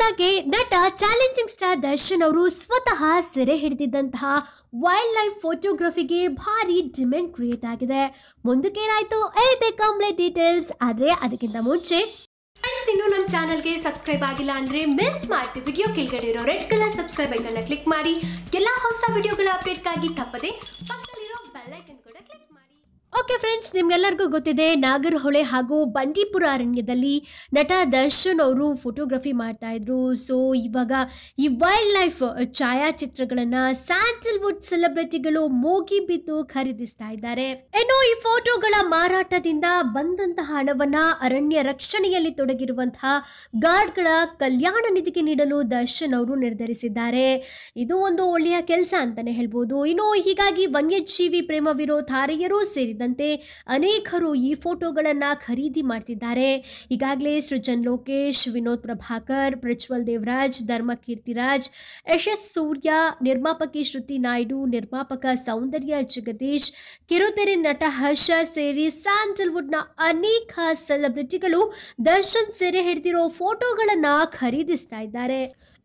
ಅಂದಾಗೆ ನಟ challenging star Darshan ಅವರು ಸ್ವತಃ ಸೆರೆ ಹಿಡಿದಿದ್ದಂತಹ ವೈಲ್ಡ್ ಲೈಫ್ ಫೋಟೋಗ್ರಫಿಗೆ ಭಾರಿ ಡಿಮ್ಯಾಂಡ್ ಕ್ರಿಯೇಟ್ ಆಗಿದೆ. ಮುಂದಕ್ಕೇನಾಯ್ತು ಕಂಪ್ಲೀಟ್ ಡೀಟೇಲ್ಸ್ ಆದ್ರೆ ಅದಕ್ಕಿಂತ ಮುಂಚೆ ಫ್ರೆಂಡ್ಸ್ ಇನ್ನು ನಮ್ಮ ಚಾನಲ್ಗೆ ಸಬ್ಸ್ಕ್ರೈಬ್ ಆಗಿಲ್ಲ ಅಂದ್ರೆ ಮಿಸ್ ಮಾಡ್ತೀವಿ ವಿಡಿಯೋ ಕೆಳಗಡೆ ಇರೋ ರೆಡ್ ಕಲರ್ ಸಬ್ಸ್ಕ್ರೈಬ್ ಐಕನ್ನ ಕ್ಲಿಕ್ ಮಾಡಿ. ಎಲ್ಲ ಹೊಸ ವಿಡಿಯೋಗಳ ಅಪ್ಡೇಟ್ಗಾಗಿ ತಪ್ಪದೆ ಓಕೆ ಫ್ರೆಂಡ್ಸ್ ನಿಮ್ಗೆಲ್ಲರಿಗೂ ಗೊತ್ತಿದೆ, ನಾಗರಹೊಳೆ ಹಾಗೂ ಬಂಡೀಪುರ ಅರಣ್ಯದಲ್ಲಿ ನಟ ದರ್ಶನ್ ಅವರು ಫೋಟೋಗ್ರಫಿ ಮಾಡ್ತಾ ಇದ್ರು ಸೊ ಇವಾಗ ಈ ವೈಲ್ಡ್ ಲೈಫ್ ಛಾಯಾಚಿತ್ರಗಳನ್ನ ಸ್ಯಾಂಡಲ್ವುಡ್ ಸೆಲೆಬ್ರಿಟಿಗಳು ಮೂಗಿ ಬಿದ್ದು ಖರೀದಿಸ್ತಾ ಇದ್ದಾರೆ. ಇನ್ನು ಈ ಫೋಟೋಗಳ ಮಾರಾಟದಿಂದ ಬಂದಂತಹ ಹಣವನ್ನ ಅರಣ್ಯ ರಕ್ಷಣೆಯಲ್ಲಿ ತೊಡಗಿರುವಂತಹ ಗಾರ್ಡ್ಗಳ ಕಲ್ಯಾಣ ನಿಧಿಗೆ ನೀಡಲು ದರ್ಶನ್ ಅವರು ನಿರ್ಧರಿಸಿದ್ದಾರೆ. ಇದು ಒಂದು ಒಳ್ಳೆಯ ಕೆಲಸ ಅಂತಾನೆ ಹೇಳ್ಬೋದು. ಇನ್ನು ಹೀಗಾಗಿ ವನ್ಯಜೀವಿ ಪ್ರೇಮವಿರೋ ತಾರೆಯರೂ ಸೇರಿದಂತೆ ಅನೇಕರು ಈ ಫೋಟೋಗಳನ್ನು ಖರೀದಿ ಮಾಡ್ತಿದ್ದಾರೆ. ಈಗಾಗಲೇ ಸೃಜನ್ ಲೋಕೇಶ್, ವಿನೋದ್ ಪ್ರಭಾಕರ್, ಪ್ರಜ್ವಲ್ ದೇವರಾಜ್ ಧರ್ಮ ಕೀರ್ತಿರಾಜ್ ಯಶಸ್ ಸೂರ್ಯ, ನಿರ್ಮಾಪಕಿ ಶ್ರುತಿ ನಾಯ್ಡು, ನಿರ್ಮಾಪಕ ಸೌಂದರ್ಯ ಜಗದೀಶ್, ಕಿರುತೆರೆ ನಟ ಹರ್ಷ ಸೇರಿ ಸ್ಯಾಂಡಲ್ವುಡ್ನ ಅನೇಕ ಸೆಲೆಬ್ರಿಟಿಗಳು ದರ್ಶನ್ ಸೆರೆ ಹಿಡಿದಿರೋ ಫೋಟೋಗಳನ್ನ ಖರೀದಿಸ್ತಾ ಇದ್ದಾರೆ.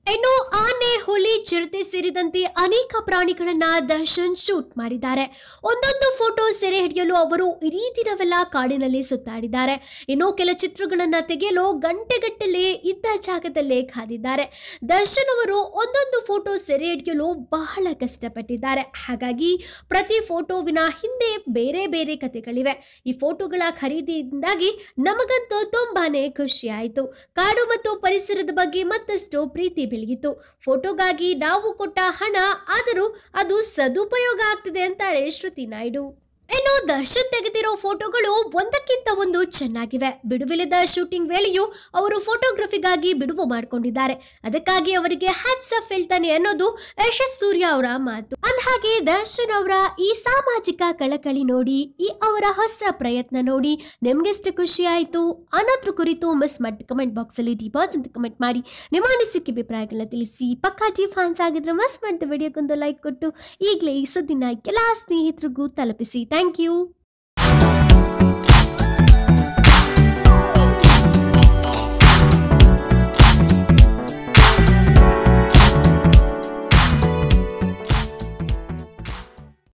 ಇನ್ನು ಆನೆ, ಹುಲಿ, ಚಿರತೆ ಸೇರಿದಂತೆ ಅನೇಕ ಪ್ರಾಣಿಗಳನ್ನ ದರ್ಶನ್ ಶೂಟ್ ಮಾಡಿದ್ದಾರೆ. ಒಂದೊಂದು ಫೋಟೋ ಹಿಡಿಯಲು ಅವರು ಇಡೀ ದಿನವೆಲ್ಲ ಕಾಡಿನಲ್ಲಿ ಸುತ್ತಾಡಿದ್ದಾರೆ. ಇನ್ನು ಕೆಲ ಚಿತ್ರಗಳನ್ನ ತೆಗೆಯಲು ಗಂಟೆಗಟ್ಟಲೆ ಇದ್ದ ಜಾಗದಲ್ಲೇ ಕಾದಿದ್ದಾರೆ. ದರ್ಶನ್ ಅವರು ಒಂದೊಂದು ಫೋಟೋ ಸೆರೆ ಹಿಡಿಯಲು ಬಹಳ ಕಷ್ಟಪಟ್ಟಿದ್ದಾರೆ. ಹಾಗಾಗಿ ಪ್ರತಿ ಫೋಟೋವಿನ ಹಿಂದೆ ಬೇರೆ ಬೇರೆ ಕಥೆಗಳಿವೆ. ಈ ಫೋಟೋಗಳ ಖರೀದಿಯಿಂದಾಗಿ ನಮಗಂತೂ ತುಂಬಾನೇ ಖುಷಿ ಆಯಿತು ಕಾಡು ಮತ್ತು ಪರಿಸರದ ಬಗ್ಗೆ ಮತ್ತಷ್ಟು ಪ್ರೀತಿ ಬೆಳಗಿತು ಫೋಟೋಗಾಗಿ ನಾವು ಕೊಟ್ಟ ಹಣ, ಆದರೂ ಅದು ಸದುಪಯೋಗ ಆಗ್ತಿದೆ ಅಂತಾರೆ ಶ್ರುತಿ ನಾಯ್ಡು. ಇನ್ನು ದರ್ಶನ್ ತೆಗೆದಿರೋ ಫೋಟೋಗಳು ಒಂದಕ್ಕಿಂತ ಒಂದು ಚೆನ್ನಾಗಿವೆ. ಬಿಡುವಿಲ್ಲದ ಶೂಟಿಂಗ್ ವೇಳೆಯೂ ಅವರು ಫೋಟೋಗ್ರಫಿಗಾಗಿ ಬಿಡುವು ಮಾಡಿಕೊಂಡಿದ್ದಾರೆ. ಅದಕ್ಕಾಗಿ ಅವರಿಗೆ ಹ್ಯಾಟ್ಸ್ ಆಫ್ ಹೇಳ್ತಾನೆ ಅನ್ನೋದು ಯಶಸ್ ಸೂರ್ಯ ಅವರ ಮಾತು. ಅಂದಹಾಗೆ ದರ್ಶನ್ ಅವರ ಈ ಸಾಮಾಜಿಕ ಕಳಕಳಿ ನೋಡಿ, ಈ ಅವರ ಹೊಸ ಪ್ರಯತ್ನ ನೋಡಿ ನಿಮ್ಗೆಷ್ಟು ಖುಷಿ ಆಯಿತು? ಅನ್ನೋದ್ರ ಕುರಿತು ಮಿಸ್ ಮಾಡಿ ಕಮೆಂಟ್ ಬಾಕ್ಸ್ ಅಲ್ಲಿ ಡಿಪಾಸ್ ಅಂತ ಕಮೆಂಟ್ ಮಾಡಿ. ನಿಮ್ಮ ಅನಿಸಿಕೆ, ಅಭಿಪ್ರಾಯಗಳನ್ನ ತಿಳಿಸಿ. ಪಕ್ಕಾ ಟಿ ಫ್ಯಾನ್ಸ್ ಆಗಿದ್ರೆ ಮಿಸ್ ಮಾಡಿದ ವಿಡಿಯೋಗೊಂದು ಲೈಕ್ ಕೊಟ್ಟು, ಈಗಲೇ ಈ ಸುದ್ದಿನ ಎಲ್ಲ ಸ್ನೇಹಿತರಿಗೂ ತಲುಪಿಸಿ. Thank Thank you.